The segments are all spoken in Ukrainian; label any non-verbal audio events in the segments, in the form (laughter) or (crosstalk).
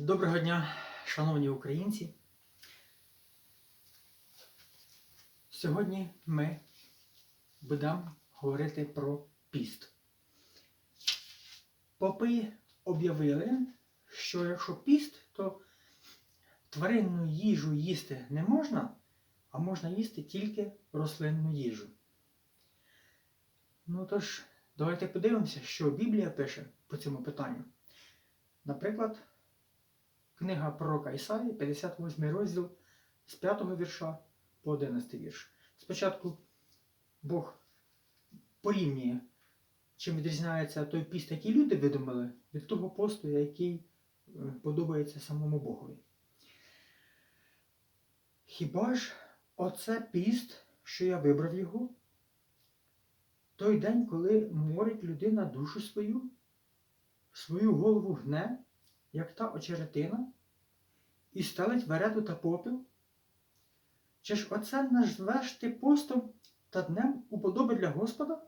Доброго дня, шановні українці. Сьогодні ми будемо говорити про піст. Попи об'явили, що якщо піст, то тваринну їжу їсти не можна, а можна їсти тільки рослинну їжу. Ну тож, давайте подивимося, що Біблія пише по цьому питанню. Наприклад, Книга пророка Ісаї, 58 розділ з 5 вірша по 11 вірш. Спочатку Бог порівнює, чим відрізняється той піст, який люди видумали, від того посту, який е, подобається самому Богові. Хіба ж оце піст, що я вибрав його? Той день, коли морить людина душу свою, свою голову гне, як та очеретина, і стелить верету та попіл? Чи ж оце назвеш ти постом та днем уподоби для Господа?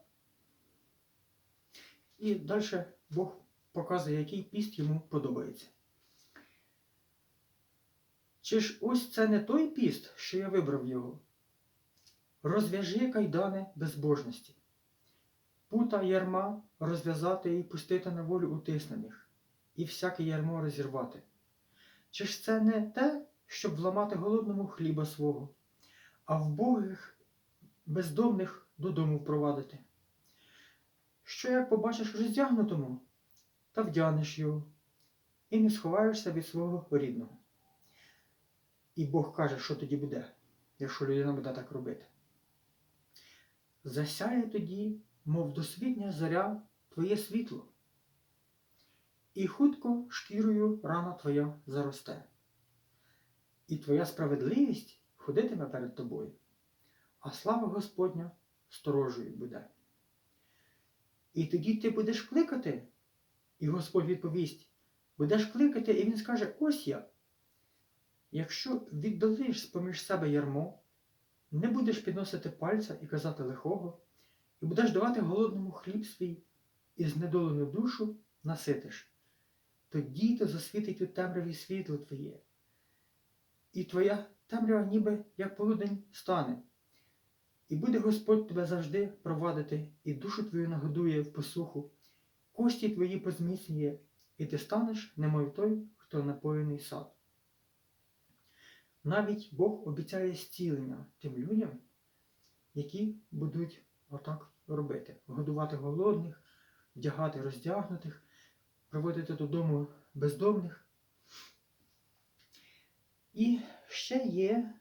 І далі Бог показує, який піст йому подобається. Чи ж ось це не той піст, що я вибрав його? Розв'яжи кайдани безбожності, пута ярма розв'язати і пустити на волю утиснених і всяке ярмо розірвати. Чи ж це не те, щоб вламати голодному хліба свого, а вбогих бездомних додому впровадити? Що як побачиш роздягнутому, та вдягнеш його, і не сховаєшся від свого рідного? І Бог каже, що тоді буде, якщо людина буде так робити. Засяє тоді, мов досвітня зоря, твоє світло і хутко шкірою рана твоя заросте, і твоя справедливість ходитиме перед тобою, а слава Господня сторожою буде. І тоді ти будеш кликати, і Господь відповість, будеш кликати, і Він скаже, ось я. Якщо віддалиш з-поміж себе ярмо, не будеш підносити пальця і казати лихого, і будеш давати голодному хліб свій, і знедолену душу наситиш тоді то засвітить у темряві світло твоє. І твоя темрява ніби як полудень стане. І буде Господь тебе завжди провадити, і душу твою нагодує в посуху, кості твої позміцнює, і ти станеш, немов той, хто напоєний сад. Навіть Бог обіцяє зцілення тим людям, які будуть отак робити: годувати голодних, вдягати роздягнутих, приводити додому бездомних. І ще є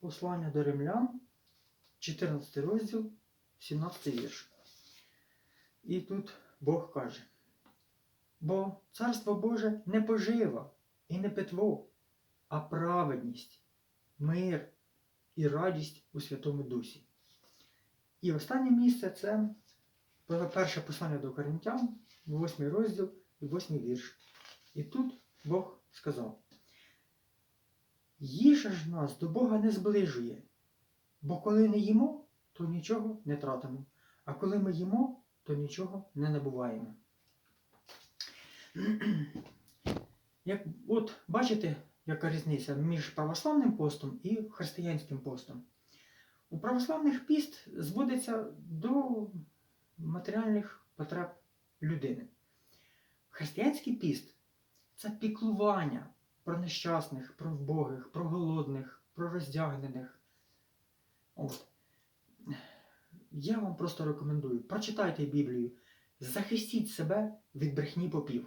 послання до римлян, 14 розділ, 17 вірш. І тут Бог каже, бо Царство Боже не пожива і не питво, а праведність, мир і радість у Святому Дусі. І останнє місце це перше послання до Коринтян, 8 розділ 8 вірш. І тут Бог сказав: Їжа ж нас до Бога не зближує, бо коли не їмо, то нічого не тратимо, а коли ми їмо, то нічого не набуваємо. (clears throat) Як, От бачите, яка різниця між православним постом і християнським постом. У православних піст зводиться до матеріальних потреб людини. Християнський піст це піклування про нещасних, про вбогих, про голодних, про роздягнених. От. Я вам просто рекомендую, прочитайте Біблію, захистіть себе від брехні попів.